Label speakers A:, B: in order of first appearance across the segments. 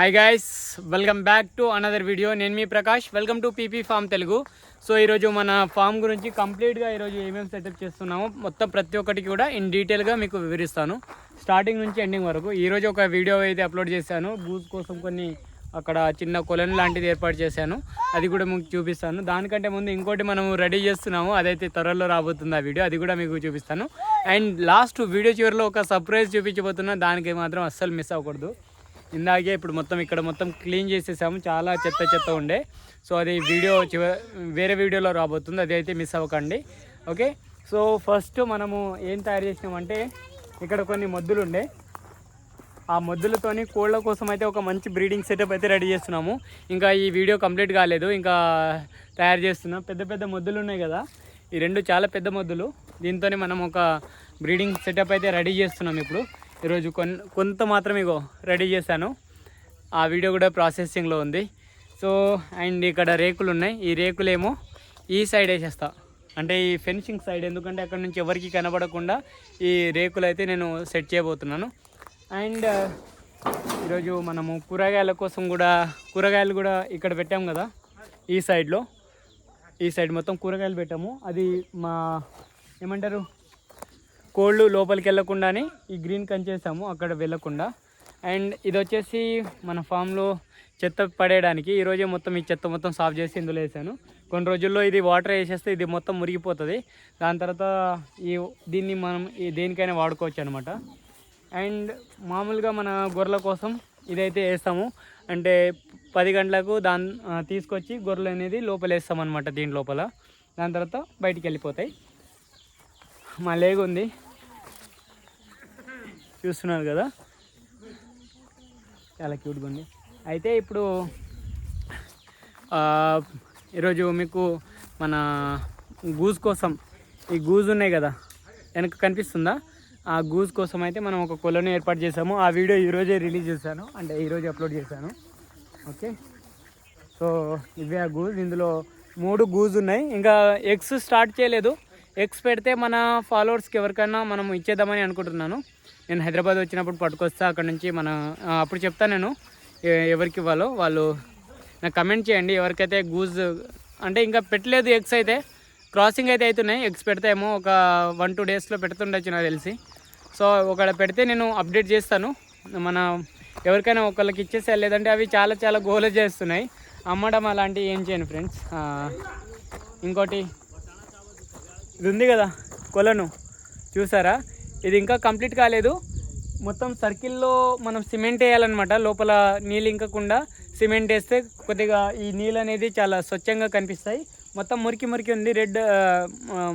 A: Hi guys welcome back to another video నేను మీ Prakash. Welcome to P P farm Telugu so ఈరోజు మన form గురించి కంప్లీట్గా ఈరోజు ఏమేమి సెటప్ చేస్తున్నామో మొత్తం ప్రతి ఒక్కటి కూడా ఇన్ డీటెయిల్గా మీకు వివరిస్తాను. స్టార్టింగ్ నుంచి ఎండింగ్ వరకు. ఈరోజు ఒక వీడియో అయితే అప్లోడ్ చేశాను. బూజ్ కోసం కొన్ని అక్కడ చిన్న కొలను లాంటిది ఏర్పాటు చేశాను. అది కూడా మీకు చూపిస్తాను. దానికంటే ముందు ఇంకోటి మనం రెడీ చేస్తున్నాము. అదైతే త్వరలో రాబోతుంది ఆ వీడియో అది కూడా మీకు చూపిస్తాను. అండ్ లాస్ట్ వీడియో చివరిలో ఒక సర్ప్రైజ్ చూపించబోతున్నా. దానికి మాత్రం అస్సలు మిస్ అవ్వకూడదు. ఇందాకే ఇప్పుడు మొత్తం ఇక్కడ మొత్తం క్లీన్ చేసేసాము. చాలా చెత్త చెత్త ఉండే. సో అది వీడియో చివ వేరే వీడియోలో రాబోతుంది. అది అయితే మిస్ అవ్వకండి. ఓకే? సో ఫస్ట్ మనము ఏం తయారు చేసినామంటే ఇక్కడ కొన్ని మొద్దులు ఉండే. ఆ మొద్దులతోని కోళ్ళ కోసం అయితే ఒక మంచి బ్రీడింగ్ సెటప్ అయితే రెడీ చేస్తున్నాము. ఇంకా ఈ వీడియో కంప్లీట్ కాలేదు. ఇంకా తయారు చేస్తున్నాం. పెద్ద పెద్ద మొద్దులు ఉన్నాయి కదా. ఈ రెండు చాలా పెద్ద మొద్దులు. దీంతోనే మనం ఒక బ్రీడింగ్ సెటప్ అయితే రెడీ చేస్తున్నాం ఇప్పుడు. ఈరోజు కొన్ కొంత మాత్రమేగో ఇగో రెడీ చేశాను. ఆ వీడియో కూడా ప్రాసెసింగ్లో ఉంది. సో అండ్ ఇక్కడ రేకులు ఉన్నాయి. ఈ రేకులేమో ఈ సైడ్ వేసేస్తా. అంటే ఈ ఫెన్సింగ్ సైడ్ ఎందుకంటే అక్కడ నుంచి ఎవరికి కనబడకుండా ఈ రేకులు అయితే నేను సెట్ చేయబోతున్నాను. అండ్ ఈరోజు మనము కూరగాయల కోసం కూడా కూరగాయలు కూడా ఇక్కడ పెట్టాము కదా ఈ సైడ్లో. ఈ సైడ్ మొత్తం కూరగాయలు పెట్టాము. అది మా ఏమంటారు? కోళ్ళు లోపలికి వెళ్ళకుండానే ఈ గ్రీన్ కంచేసాము అక్కడ వెళ్ళకుండా. అండ్ ఇది వచ్చేసి మన ఫామ్లో చెత్త పడేయడానికి ఈరోజే మొత్తం ఈ చెత్త మొత్తం సాఫ్ చేసి ఇందులో వేసాను. కొన్ని రోజుల్లో ఇది వాటర్ వేసేస్తే ఇది మొత్తం మురిగిపోతుంది. దాని తర్వాత ఈ దీన్ని మనం ఈ దేనికైనా వాడుకోవచ్చు అనమాట అండ్ మామూలుగా మన గొర్రెల కోసం ఇదైతే వేస్తాము. అంటే పది గంటలకు దాని తీసుకొచ్చి గొర్రెలు అనేది లోపల వేస్తామన్నమాట దీని లోపల. దాని తర్వాత బయటికి వెళ్ళిపోతాయి. మా లేగ్ ఉంది. చూస్తున్నారు కదా? చాలా క్యూట్గా ఉంది. అయితే ఇప్పుడు ఈరోజు మీకు మన గూజ్ కోసం ఈ గూజ్ ఉన్నాయి కదా? వెనక కనిపిస్తుందా? ఆ గూజ్ కోసం అయితే మనం ఒక కొలను ఏర్పాటు చేసాము ఆ వీడియో ఈరోజే రిలీజ్ చేశాను. అంటే ఈరోజు అప్లోడ్ చేశాను. ఓకే? సో ఇవే ఆ గూజ్. ఇందులో మూడు గూజ్ ఉన్నాయి ఇంకా ఎగ్స్ స్టార్ట్ చేయలేదు. ఎగ్స్ పెడితే మన ఫాలోవర్స్కి ఎవరికైనా మనం ఇచ్చేద్దామని అనుకుంటున్నాను. నేను హైదరాబాద్ వచ్చినప్పుడు పట్టుకొస్తా అక్కడ నుంచి మన అప్పుడు చెప్తాను నేను ఎవరికి ఇవ్వాలో వాళ్ళు. నాకు కమెంట్ చేయండి ఎవరికైతే గూజ్ అంటే ఇంకా పెట్టలేదు ఎగ్స్ అయితే క్రాసింగ్ అయితే అవుతున్నాయి. ఎగ్స్ పెడతాయేమో ఒక వన్ టూ డేస్లో పెడుతుండొచ్చు నాకు తెలిసి. సో ఒకడ పెడితే నేను అప్డేట్ చేస్తాను. మన ఎవరికైనా ఒకళ్ళకి ఇచ్చేసే లేదంటే అవి చాలా చాలా గోల చేస్తున్నాయి. అమ్మడం అలాంటివి ఏం చేయను ఫ్రెండ్స్ ఇంకోటి ఇది ఉంది కదా కొలను. చూసారా? ఇది ఇంకా కంప్లీట్ కాలేదు. మొత్తం సర్కిల్లో మనం సిమెంట్ వేయాలన్నమాట. లోపల నీళ్ళు ఇంకకుండా సిమెంట్ వేస్తే కొద్దిగా ఈ నీళ్ళు అనేది చాలా స్వచ్ఛంగా కనిపిస్తాయి. మొత్తం మురికి మురికి ఉంది. రెడ్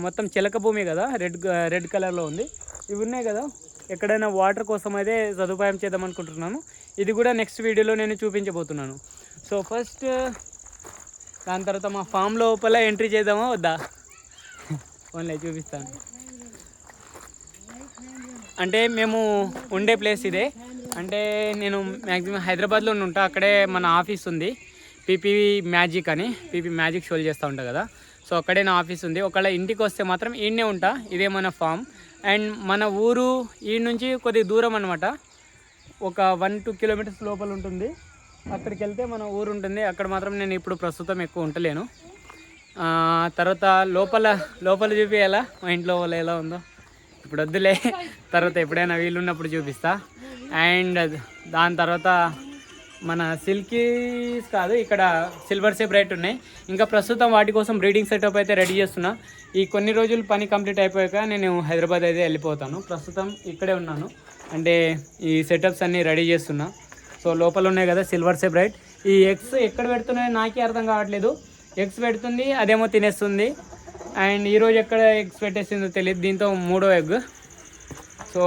A: మొత్తం చిలక భూమి కదా. రెడ్ రెడ్ కలర్లో ఉంది. ఇవి ఉన్నాయి కదా. ఎక్కడైనా వాటర్ కోసం అయితే సదుపాయం చేద్దాం అనుకుంటున్నాను. ఇది కూడా నెక్స్ట్ వీడియోలో నేను చూపించబోతున్నాను. సో ఫస్ట్ దాని తర్వాత మా ఫామ్ లోపల ఎంట్రీ చేద్దామా? వద్దా? ఓన్లీ చూపిస్తాను. అంటే మేము ఉండే ప్లేస్ ఇదే. అంటే నేను మ్యాక్సిమం హైదరాబాద్లో ఉంటా అక్కడే మన ఆఫీస్ ఉంది. పీపీ మ్యాజిక్ అని పీపీ మ్యాజిక్ షోలు చేస్తూ ఉంటా కదా. సో అక్కడే నా ఆఫీస్ ఉంది. ఒకవేళ ఇంటికి వస్తే మాత్రం ఈడనే ఉంటా. ఇదే మన ఫామ్. అండ్ మన ఊరు ఈ నుంచి కొద్దిగా దూరం అనమాట ఒక వన్ టూ కిలోమీటర్స్ లోపల ఉంటుంది. అక్కడికి వెళ్తే మన ఊరు ఉంటుంది. అక్కడ మాత్రం నేను ఇప్పుడు ప్రస్తుతం ఎక్కువ ఉంటలేను తర్వాత లోపల లోపల చూపించాలా మా ఇంట్లో వాళ్ళు ఎలా ఉందో? ఇప్పుడు వద్దులే. తర్వాత ఎప్పుడైనా వీలు ఉన్నప్పుడు చూపిస్తా. అండ్ దాని తర్వాత మన సిల్కీస్ కాదు ఇక్కడ సిల్వర్ సెపరేట్ ఉన్నాయి. ఇంకా ప్రస్తుతం వాటి కోసం బ్రీడింగ్ సెటప్ అయితే రెడీ చేస్తున్నా. ఈ కొన్ని రోజులు పని కంప్లీట్ అయిపోయాక నేను హైదరాబాద్ అయితే వెళ్ళిపోతాను. ప్రస్తుతం ఇక్కడే ఉన్నాను. అంటే ఈ సెటప్స్ అన్నీ రెడీ చేస్తున్నా. సో లోపల ఉన్నాయి కదా సిల్వర్ సెపరేట్ ఈ ఎగ్స్ ఎక్కడ పెడుతున్నాయో నాకే అర్థం కావట్లేదు. ఎగ్స్ పెడుతుంది అదేమో తినేస్తుంది. అండ్ ఈరోజు ఎక్కడ ఎగ్స్ పెట్టేసిందో తెలియదు దీంతో మూడో ఎగ్. సో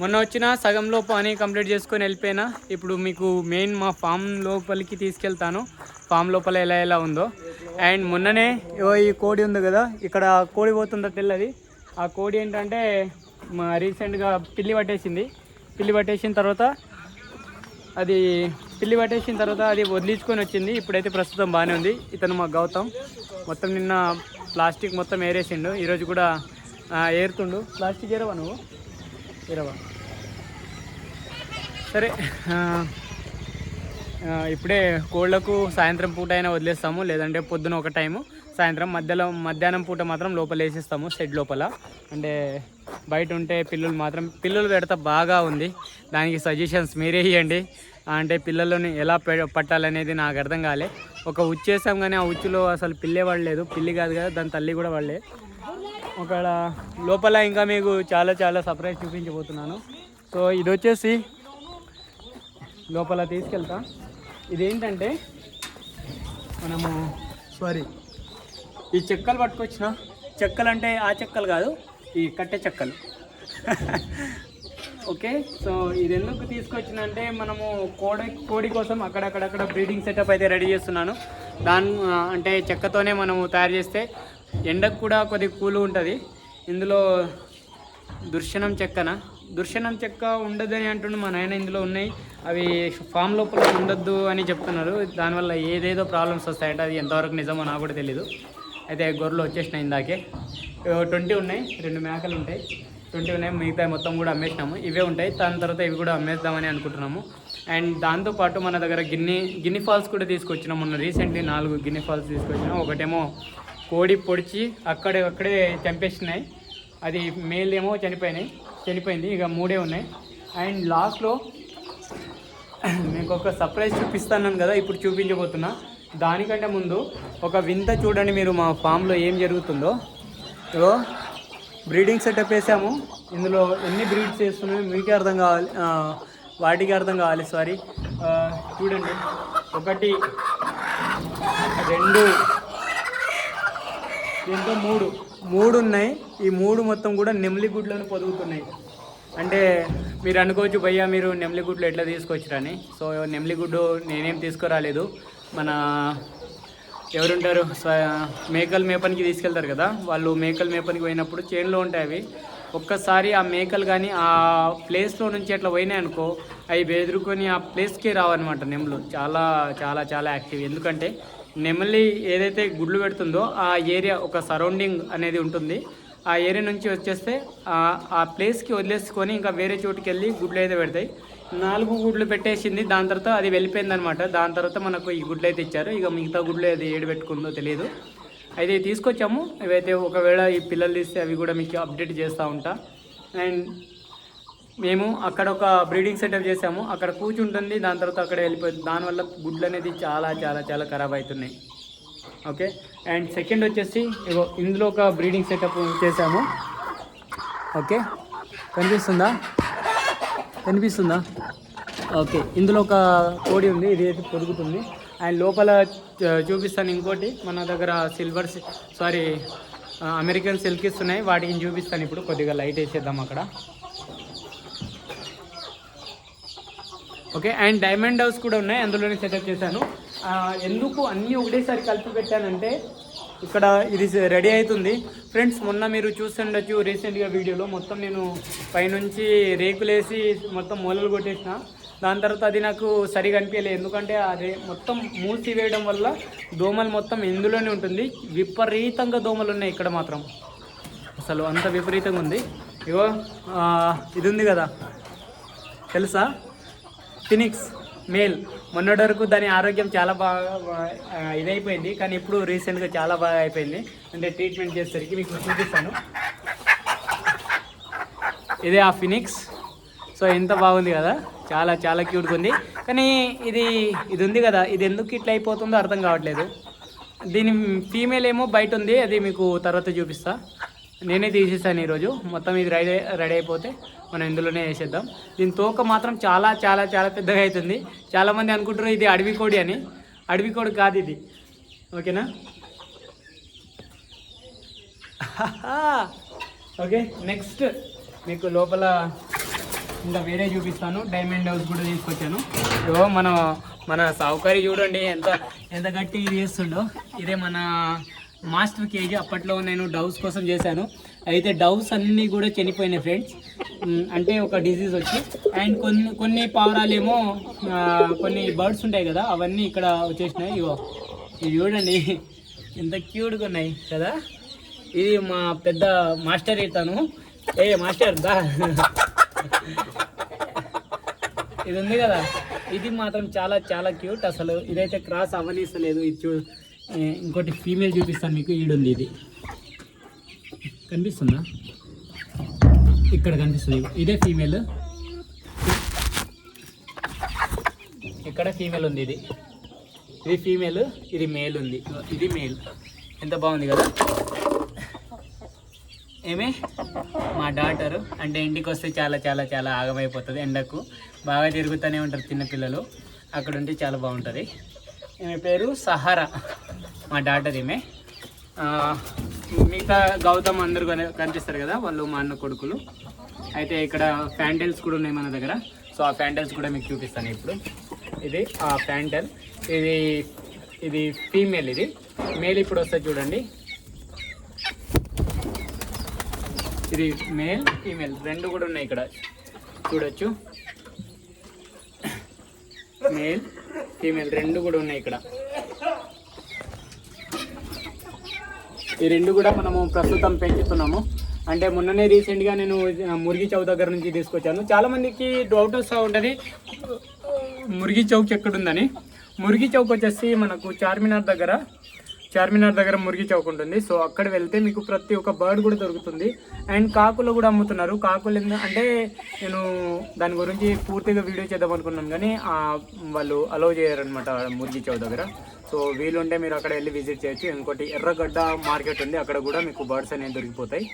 A: మొన్న వచ్చిన సగంలో పని కంప్లీట్ చేసుకొని వెళ్ళిపోయినా. ఇప్పుడు మీకు మెయిన్ మా ఫామ్ లోపలికి తీసుకెళ్తాను. ఫామ్ లోపల ఎలా ఎలా ఉందో. అండ్ మొన్ననే ఈ కోడి ఉంది కదా ఇక్కడ కోడి పోతుందో తెల్లది. ఆ కోడి ఏంటంటే మా రీసెంట్గా పిల్లి పట్టేసింది. పిల్లి పట్టేసిన తర్వాత అది పిల్లి పట్టేసిన తర్వాత అది వదిలించుకొని వచ్చింది. ఇప్పుడైతే ప్రస్తుతం బాగానే ఉంది. ఇతను మా గౌతమ్. మొత్తం నిన్న ప్లాస్టిక్ మొత్తం ఏరేసిండు. ఈరోజు కూడా ఏరుతుండు. ప్లాస్టిక్ ఏరవా నువ్వు? ఏరవా? సరే ఇప్పుడే కోళ్ళకు సాయంత్రం పూట అయినా వదిలేస్తాము. లేదంటే పొద్దున ఒక టైము. సాయంత్రం మధ్యలో మధ్యాహ్నం పూట మాత్రం లోపల వేసేస్తాము షెడ్ లోపల. అంటే బయట ఉంటే పిల్లులు మాత్రం పిల్లులు పెడతా బాగా ఉంది. దానికి సజెషన్స్ మీరే ఇవ్వండి అంటే పిల్లలని ఎలా పె- పట్టాలనేది నాకు అర్థం కాలే. ఒక ఉచ్చేసాం కానీ ఆ ఉచ్చులో అసలు పిల్లే పడలేదు. పిల్లి కాదు కదా దాని తల్లి కూడా పడలే ఒకవేళ లోపల ఇంకా మీకు చాలా చాలా సర్ప్రైజ్ చూపించబోతున్నాను. సో ఇది వచ్చేసి లోపల తీసుకెళ్తా. ఇదేంటంటే మనము సారీ ఈ చెక్కలు పట్టుకొచ్చిన చెక్కలు అంటే ఆ చెక్కలు కాదు ఈ కట్టె చెక్కలు. ఓకే? సో ఇది ఎందుకు తీసుకొచ్చిందంటే మనము కోడి కోడి కోసం అక్కడక్కడక్కడ బ్రీడింగ్ సెటప్ అయితే రెడీ చేస్తున్నాను. దాని అంటే చెక్కతోనే మనము తయారు చేస్తే ఎండకు కూడా కొద్దిగా కూల్ ఉంటుంది. ఇందులో దుర్శనం చెక్కన? దుర్శనం చెక్క ఉండదని అంటుండే మా నాయన ఇందులో ఉన్నాయి. అవి ఫామ్ లోపల ఉండొద్దు అని చెప్తున్నారు. దానివల్ల ఏదేదో ప్రాబ్లమ్స్ వస్తాయంటే. అది ఎంతవరకు నిజమో నాకు కూడా తెలీదు. అయితే గొర్రెలు వచ్చేసినాయి ఇందాకే. ట్వంటీ ఉన్నాయి. రెండు మేకలు ఉంటాయి. ట్వంటీ ఉన్నాయి మిగతా మొత్తం కూడా అమ్మేసినాము. ఇవే ఉంటాయి. దాని తర్వాత ఇవి కూడా అమ్మేద్దామని అనుకుంటున్నాము. అండ్ దాంతోపాటు మన దగ్గర గిన్ని గిన్ని ఫాల్స్ కూడా తీసుకొచ్చినాం మొన్న రీసెంట్లీ. నాలుగు గిన్ని ఫాల్స్ తీసుకొచ్చినాం ఒకటేమో కోడి పొడిచి అక్కడే అక్కడే చంపేసినాయి. అది మేల్ ఏమో చనిపోయినాయి. చనిపోయింది. ఇక మూడే ఉన్నాయి. అండ్ లాస్ట్లో మీకు ఒక సర్ప్రైజ్ చూపిస్తాను కదా. ఇప్పుడు చూపించబోతున్నా. దానికంటే ముందు ఒక వింత చూడండి మీరు మా ఫామ్లో ఏం జరుగుతుందో. ఇగో. బ్రీడింగ్ సెటప్ వేసాము. ఇందులో ఎన్ని బ్రీడ్స్ చేస్తున్నాయో మీకే అర్థం కావాలి. వాటికి అర్థం కావాలి సారీ. చూడండి. ఒకటి రెండు దీంతో మూడు. మూడు ఉన్నాయి. ఈ మూడు మొత్తం కూడా నెమిలి గుడ్లను పొదుగుతున్నాయి. అంటే మీరు అనుకోవచ్చు భయ్యా మీరు నెమిలి గుడ్లు ఎట్లా తీసుకొచ్చిరని? సో నెమిలి గుడ్డు నేనేం తీసుకురాలేదు. మన ఎవరుంటారు? మేకలు మేపనికి తీసుకెళ్తారు కదా. వాళ్ళు మేకలు మేపనికి పోయినప్పుడు చేనులో ఉంటాయి అవి. ఒక్కసారి ఆ మేకలు కానీ ఆ ప్లేస్లో నుంచి అట్లా పోయినాయి అనుకో అవి బెదురుకొని ఆ ప్లేస్కే రావన్నమాట నెమ్లు. చాలా చాలా చాలా యాక్టివ్. ఎందుకంటే నెమలి ఏదైతే గుడ్లు పెడుతుందో ఆ ఏరియా ఒక సరౌండింగ్ అనేది ఉంటుంది. ఆ ఏరియా నుంచి వచ్చేస్తే ఆ- ప్లేస్కి వదిలేసుకొని ఇంకా వేరే చోటుకి వెళ్ళి గుడ్లు అయితే పెడతాయి. నాలుగు గుడ్లు పెట్టేసింది దాని తర్వాత అది వెళ్ళిపోయింది అనమాట దాని తర్వాత మనకు ఈ గుడ్లు అయితే ఇచ్చారు. ఇక మిగతా గుడ్లు అది ఏడు పెట్టుకుందో తెలియదు అయితే తీసుకొచ్చాము. ఇవైతే ఒకవేళ ఈ పిల్లలు తీస్తే అవి కూడా మీకు అప్డేట్ చేస్తూ ఉంటా. అండ్ మేము అక్కడ ఒక బ్రీడింగ్ సెటప్ చేసాము అక్కడ కూర్చుంటుంది దాని తర్వాత అక్కడ వెళ్ళిపోతుంది దానివల్ల గుడ్లు అనేది చాలా చాలా చాలా ఖరాబ్ అవుతున్నాయి. ఓకే? అండ్ సెకండ్ వచ్చేసి ఇగో ఇందులో ఒక బ్రీడింగ్ సెటప్ చేసాము ఓకే? కనిపిస్తుందా? కనిపిస్తుందా? ఓకే. ఇందులో ఒక కోడి ఉంది ఇది అయితే పొరుగుతుంది అండ్ లోపల చూపిస్తాను ఇంకోటి. మన దగ్గర సిల్వర్ సారీ అమెరికన్ సిల్క్ ఇస్తున్నాయి. వాటికి చూపిస్తాను ఇప్పుడు. కొద్దిగా లైట్ వేసేద్దాం అక్కడ. ఓకే అండ్ డైమండ్ హౌస్ కూడా ఉన్నాయి అందులోనే సెటప్ చేశాను. ఎందుకు అన్నీ ఒకటేసారి కలిపి పెట్టానంటే ఇక్కడ ఇది రెడీ అవుతుంది. ఫ్రెండ్స్ మొన్న మీరు చూస్తుండొచ్చు రీసెంట్గా వీడియోలో మొత్తం నేను పైనుంచి రేకులేసి మొత్తం మూలలు కొట్టేసిన. దాని తర్వాత అది నాకు సరిగా అనిపించలేదు ఎందుకంటే అది మొత్తం మూసి వేయడం వల్ల దోమలు మొత్తం ఇందులోనే ఉంటుంది. విపరీతంగా దోమలు ఉన్నాయి ఇక్కడ మాత్రం. అసలు అంత విపరీతంగా ఉంది. ఇగో ఇది ఉంది కదా. తెలుసా? ఫినిక్స్ మేల్ మొన్నటి వరకు దాని ఆరోగ్యం చాలా బాగా ఇదైపోయింది. కానీ ఇప్పుడు రీసెంట్గా చాలా బాగా అయిపోయింది. అంటే ట్రీట్మెంట్ చేసేసరికి మీకు చూపిస్తాను. ఇదే ఆ ఫినిక్స్ సో ఎంత బాగుంది కదా. చాలా చాలా క్యూట్గా ఉంది కానీ ఇది ఇది ఉంది కదా. ఇది ఎందుకు ఇట్లా అయిపోతుందో అర్థం కావట్లేదు. దీని ఫీమేల్ ఏమో బయట ఉంది. అది మీకు తర్వాత చూపిస్తా. నేనే తీసేసాను ఈరోజు. మొత్తం ఇది రెడీ రెడీ అయిపోతే మనం ఇందులోనే వేసేద్దాం. దీని తోక మాత్రం చాలా చాలా చాలా పెద్దగా అవుతుంది. చాలామంది అనుకుంటారు ఇది అడవి కోడి అని. అడవి కోడి కాదు ఇది. ఓకేనా? ఓకే నెక్స్ట్ మీకు లోపల ఇంకా వేరే చూపిస్తాను. డైమండ్ హౌస్ కూడా తీసుకొచ్చాను. ఇగో మన మన సౌకర్యం చూడండి ఎంత ఎంత గట్టి ఇది చేస్తుండో. ఇదే మన మాస్టర్ కేజీ అప్పట్లో నేను డౌస్ కోసం చేశాను. అయితే డౌస్ అన్నీ కూడా చనిపోయినాయి ఫ్రెండ్స్. అంటే ఒక డిసీజ్ వచ్చి. అండ్ కొన్ని కొన్ని పావురాలేమో కొన్ని బర్డ్స్ ఉంటాయి కదా అవన్నీ ఇక్కడ వచ్చేసినాయి. ఇగో ఇవి చూడండి. ఎంత క్యూట్గా ఉన్నాయి కదా. ఇది మా పెద్ద మాస్టర్ ఇతను. ఏ మాస్టర్ దా. ఇది ఉంది కదా. ఇది మాత్రం చాలా చాలా క్యూట్ అసలు ఇదైతే క్రాస్ అవ్వనిస్తలేదు. ఇది చూ ఇంకోటి ఫీమేల్ చూపిస్తాను మీకు ఈడుంది ఇది. కనిపిస్తుందా? ఇక్కడ కనిపిస్తుంది. ఇదే ఫీమేల్ ఇక్కడ ఫీమేల్ ఉంది ఇది. ఇది ఫీమేల్ ఇది మేల్ ఉంది. ఇది మేల్ ఎంత బాగుంది కదా? ఏమే? మా డాటర్ అంటే ఇంటికి వస్తే చాలా చాలా చాలా ఆగమైపోతుంది ఎండకు. బాగా తిరుగుతూనే ఉంటారు చిన్నపిల్లలు అక్కడ ఉంటే చాలా బాగుంటుంది. ఈమె పేరు? సహారా. మా డాటర్ ఈమె మిగతా గౌతమ్ అందరు కనిపిస్తారు కదా వాళ్ళు మా అన్న కొడుకులు. అయితే ఇక్కడ ఫ్యాంటల్స్ కూడా ఉన్నాయి మన దగ్గర. సో ఆ ఫ్యాంటల్స్ కూడా మీకు చూపిస్తాను ఇప్పుడు. ఇది ఆ ఫ్యాంటల్ ఇది ఇది ఫీమేల్ ఇది. మేల్ ఇప్పుడు వస్తుంది చూడండి. ఇది మేల్ ఫీమేల్. రెండు కూడా ఉన్నాయి ఇక్కడ. చూడొచ్చు. మేల్ ఫీమేల్ రెండు కూడా ఉన్నాయి ఇక్కడ. ఈ రెండు కూడా మనము ప్రస్తుతం పెంచుతున్నాము. అంటే మొన్ననే రీసెంట్గా నేను మురిగి చౌక్ దగ్గర నుంచి తీసుకొచ్చాను. చాలామందికి డౌట్ వస్తూ ఉంటుంది మురిగి చౌక్ ఎక్కడుందని. మురిగి చౌక్ వచ్చేసి మనకు చార్మినార్ దగ్గర చార్మినార్ దగ్గర మురిగి చౌక్ ఉంటుంది. సో అక్కడ వెళ్తే మీకు ప్రతి ఒక్క బర్డ్ కూడా దొరుకుతుంది. అండ్ కాకులు కూడా అమ్ముతున్నారు. కాకులు అంటే నేను దాని గురించి పూర్తిగా వీడియో చేద్దాం అనుకున్నాను. కానీ వాళ్ళు అలౌ చేయరనమాట మురిగి చౌక్ దగ్గర. సో వీలుంటే మీరు అక్కడ వెళ్ళి విజిట్ చేయొచ్చు. ఇంకోటి ఎర్రగడ్డ మార్కెట్ ఉంది. అక్కడ కూడా మీకు బర్డ్స్ అనేవి దొరికిపోతాయి.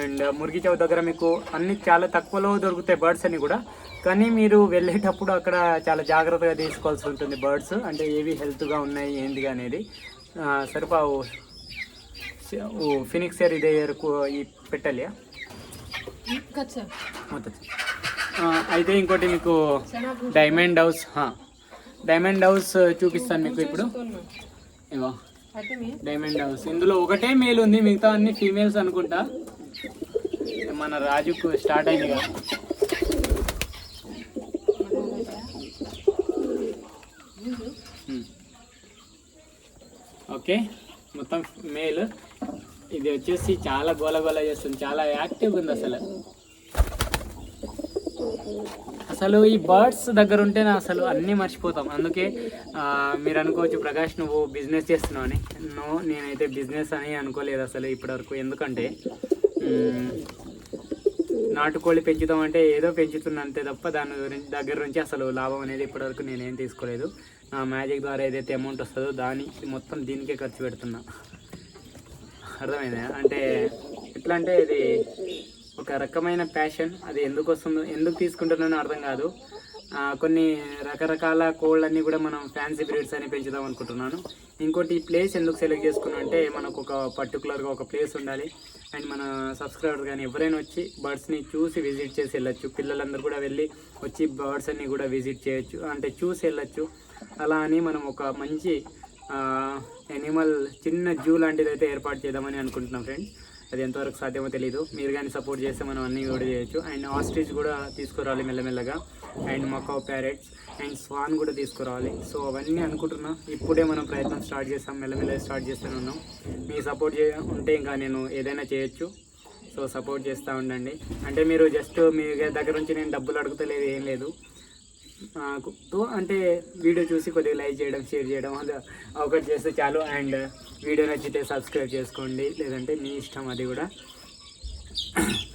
A: అండ్ మురిగి చౌక్ దగ్గర మీకు అన్ని చాలా తక్కువలో దొరుకుతాయి బర్డ్స్ అని కూడా. కానీ మీరు వెళ్ళేటప్పుడు అక్కడ చాలా జాగ్రత్తగా తీసుకోవాల్సి ఉంటుంది బర్డ్స్. అంటే ఏవి హెల్త్గా ఉన్నాయి ఏంది అనేది. ఓ ఫినిక్స్ ఇయర్ ఇదే ఇయర్ ఈ పెట్టాలి మొత్తం. అయితే ఇంకోటి మీకు డైమండ్ హౌస్. డైమండ్ హౌస్ చూపిస్తాను మీకు ఇప్పుడు. ఇగో.
B: అయితే మీ?
A: Diamond house. ఇందులో ఒకటే మేల్ ఉంది మిగతా అన్ని ఫీమేల్స్ అనుకుంటా. మన రాజుకు స్టార్ట్ అయింది కదా. ఓకే. మొత్తం మేల్. ఇది వచ్చేసి చాలా గోల గోల చేస్తుంది. చాలా యాక్టివ్గా ఉంది అసలు. అసలు ఈ బర్డ్స్ దగ్గర ఉంటేనే అసలు అన్నీ మర్చిపోతాం. అందుకే మీరు అనుకోవచ్చు ప్రకాష్ నువ్వు బిజినెస్ చేస్తున్నావు అని. నో నేనైతే బిజినెస్ అని అనుకోలేదు అసలు ఇప్పటివరకు. ఎందుకంటే నాటుకోళ్ళు పెంచుతాం అంటే ఏదో పెంచుతున్నా అంతే తప్ప దాని గురించి దగ్గర నుంచి అసలు లాభం అనేది ఇప్పటివరకు నేనేం తీసుకోలేదు. నా మ్యాజిక్ ద్వారా ఏదైతే అమౌంట్ వస్తుందో దానికి మొత్తం దీనికే ఖర్చు పెడుతున్నా. అర్థమైందా? అంటే ఎట్లా అంటే ఇది ఒక రకమైన ప్యాషన్ అది ఎందుకు వస్తుందో ఎందుకు తీసుకుంటున్నానో అర్థం కాదు. కొన్ని రకరకాల కోళ్ళన్నీ కూడా మనం ఫ్యాన్సీ బ్రీడ్స్ అని పెంచుదాం అనుకుంటున్నాను. ఇంకోటి ఈ ప్లేస్ ఎందుకు సెలెక్ట్ చేసుకున్నా అంటే మనకు ఒక పర్టికులర్గా ఒక ప్లేస్ ఉండాలి. అండ్ మన సబ్స్క్రైబర్ కానీ ఎవరైనా వచ్చి బర్డ్స్ని చూసి విజిట్ చేసి వెళ్ళొచ్చు. పిల్లలందరూ కూడా వెళ్ళి వచ్చి బర్డ్స్ అన్ని కూడా విజిట్ చేయొచ్చు. అంటే చూసి వెళ్ళొచ్చు. అలా అని మనం ఒక మంచి ఎనిమల్ చిన్న జూ లాంటిది అయితే ఏర్పాటు చేద్దామని అనుకుంటున్నాం ఫ్రెండ్స్ అది ఎంతవరకు సాధ్యమో తెలియదు మీరు కానీ సపోర్ట్ చేస్తే మనం అన్నీ కూడా చేయొచ్చు. అండ్ ఆస్ట్రిచ్ కూడా తీసుకురావాలి మెల్లమెల్లగా. And macaw parrots and swan కూడా తీసుకురావాలి. సో అవన్నీ అనుకుంటున్నా. ఇప్పుడే మనం ప్రయత్నం స్టార్ట్ చేస్తాం మెల్లమెల్ల స్టార్ట్ చేస్తూనే ఉన్నాం. మీ సపోర్ట్ చే ఉంటే ఇంకా నేను ఏదైనా చేయొచ్చు. సో సపోర్ట్ చేస్తూ ఉండండి. అంటే మీరు జస్ట్ మీ దగ్గర నుంచి నేను డబ్బులు అడుగుతలేదు ఏం లేదు. నాకు అంటే వీడియో చూసి కొద్దిగా లైక్ చేయడం షేర్ చేయడం అది ఒకటి చేస్తే చాలు. అండ్ వీడియో నచ్చితే సబ్స్క్రైబ్ చేసుకోండి. లేదంటే మీ ఇష్టం అది కూడా.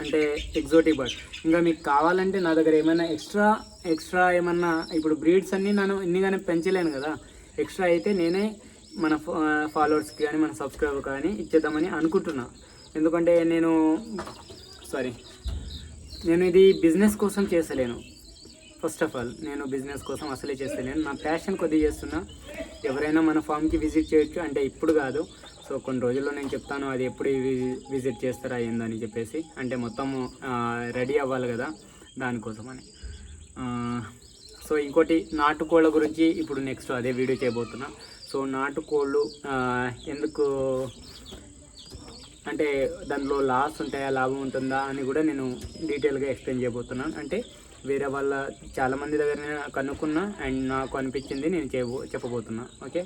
A: అంటే ఎగ్జోటిక్ బర్డ్ ఇంకా మీకు కావాలంటే నా దగ్గర ఏమైనా ఎక్స్ట్రా ఎక్స్ట్రా ఏమన్నా ఇప్పుడు బ్రీడ్స్ అన్నీ నేను ఇన్నిగానే పెంచలేను కదా. ఎక్స్ట్రా అయితే నేనే మన ఫాలోవర్స్కి కానీ మన సబ్స్క్రైబర్ కానీ ఇచ్చేద్దామని అనుకుంటున్నా. ఎందుకంటే నేను సారీ నేను ఇది బిజినెస్ కోసం చేస్తలేను. ఫస్ట్ ఆఫ్ ఆల్ నేను బిజినెస్ కోసం అసలే చేస్తలేను. నా ప్యాషన్ కొద్దిగా చేస్తున్నా. ఎవరైనా మన ఫామ్కి విజిట్ చేయొచ్చు అంటే ఇప్పుడు కాదు. సో కొన్ని రోజుల్లో నేను చెప్తాను అది ఎప్పుడు విజిట్ చేస్తారా ఏందని చెప్పేసి. అంటే మొత్తం రెడీ అవ్వాలి కదా దానికోసమని. సో ఇంకోటి నాటుకోళ్ళ గురించి ఇప్పుడు నెక్స్ట్ అదే వీడియో చేయబోతున్నా. సో నాటుకోళ్ళు ఎందుకు అంటే దానిలో లాస్ ఉంటాయా లాభం ఉంటుందా అని కూడా నేను డీటెయిల్గా ఎక్స్ప్లెయిన్ చేయబోతున్నాను అంటే వేరే వాళ్ళ చాలామంది దగ్గర నేను కనుక్కున్నా అండ్ నాకు అనిపించింది నేను చేయబో చెప్పబోతున్నా. ఓకే?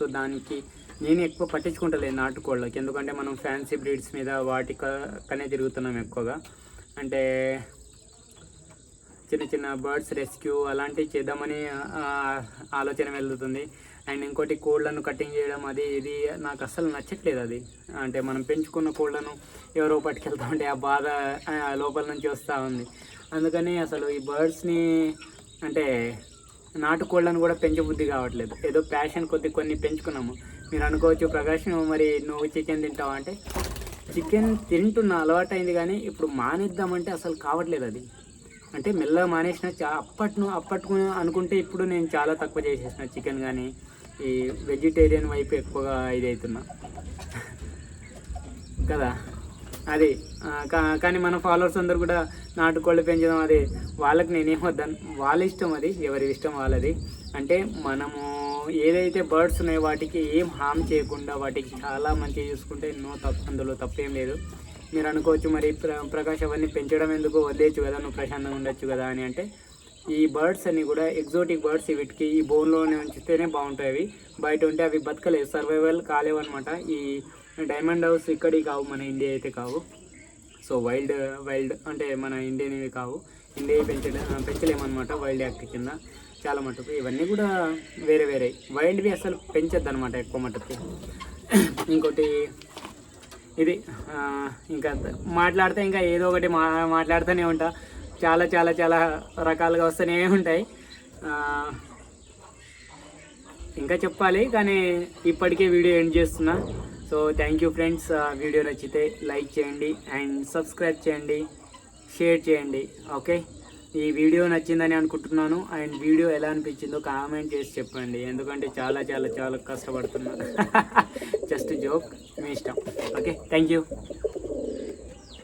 A: సో దానికి నేను ఎక్కువ పట్టించుకుంటలేదు నాటుకోళ్ళకి. ఎందుకంటే మనం ఫ్యాన్సీ బ్రీడ్స్ మీద వాటి కనే తిరుగుతున్నాం ఎక్కువగా. అంటే చిన్న చిన్న బర్డ్స్ రెస్క్యూ అలాంటివి చేద్దామని ఆలోచన వెళ్తుంది. అండ్ ఇంకోటి కోళ్ళను కటింగ్ చేయడం అది ఇది నాకు అస్సలు నచ్చట్లేదు అది. అంటే మనం పెంచుకున్న కోళ్ళను ఎవరో పట్టుకెళ్తా ఉంటే ఆ బాధ లోపల నుంచి వస్తూ ఉంది. అందుకని అసలు ఈ బర్డ్స్ని అంటే నాటుకోళ్ళను కూడా పెంచబుద్ధి కావట్లేదు. ఏదో ప్యాషన్ కొద్ది కొన్ని పెంచుకున్నాము. మీరు అనుకోవచ్చు ప్రకాష్ మరి నువ్వు చికెన్ తింటావా అంటే చికెన్ తింటున్న అలవాటు అయింది కానీ ఇప్పుడు మానేద్దామంటే అసలు కావట్లేదు అది. అంటే మెల్లగా మానేసిన చా అప్పట్లో అప్పట్లో అనుకుంటే ఇప్పుడు నేను చాలా తక్కువ చేసేసిన చికెన్ కానీ ఈ వెజిటేరియన్ వైపు ఎక్కువగా ఇది అవుతున్నా కదా? అది కా- కానీ మన ఫాలోవర్స్ అందరు కూడా నాటుకోళ్ళు పెంచడం అది. వాళ్ళకి నేనేం వద్దాను వాళ్ళ ఇష్టం అది ఎవరి ఇష్టం వాళ్ళది. అంటే మనము ఏదైతే బర్డ్స్ ఉన్నాయో వాటికి ఏం హామ్ చేయకుండా వాటికి చాలా మంచిగా చూసుకుంటే ఎన్నో తప్పు అందులో తప్పేం లేదు. మీరు అనుకోవచ్చు మరి ప్ర ప్రకాష్ అవన్నీ పెంచడం ఎందుకు వదిలేయచ్చు కదా నువ్వు ప్రశాంతంగా ఉండొచ్చు కదా అని అంటే ఈ బర్డ్స్ అన్ని కూడా ఎగ్జోటిక్ బర్డ్స్ వీటికి ఈ బోన్లోనే ఉంచితేనే బాగుంటాయి అవి. బయట ఉంటే అవి బతకలేదు సర్వైవల్ కాలేవన్నమాట. ఈ డైమండ్ హౌస్ ఇక్కడికి కావు మన ఇండియా అయితే కావు. సో వైల్డ్ వైల్డ్ అంటే మన ఇండియన్వి కావు. ఇండియా పెంచడం పెంచలేమన్నమాట వైల్డ్ యాక్ట్ కింద. చాలా మటుకు ఇవన్నీ కూడా వేరే వేరే. వైల్డ్వి అసలు పెంచొద్దు అనమాట ఎక్కువ మటుకు. ఇంకోటి ఇది ఇంకా మాట్లాడితే ఇంకా ఏదో ఒకటి మా మాట్లాడుతూనే ఉంటా. చాలా చాలా చాలా రకాలుగా వస్తూనే ఉంటాయి. ఇంకా చెప్పాలి కానీ ఇప్పటికే వీడియో ఎండ్ చేస్తున్నా. So thank you friends. Video నచ్చితే లైక్ చేయండి అండ్ సబ్స్క్రైబ్ చేయండి షేర్ చేయండి ఓకే? ఈ వీడియో నచ్చిందని అనుకుంటున్నాను అండ్ వీడియో ఎలా అనిపించిందో కామెంట్ చేసి చెప్పండి. ఎందుకంటే చాలా చాలా చాలా కష్టపడుతున్నాను. జస్ట్ జోక్ మీ ఇష్టం. ఓకే? Thank you.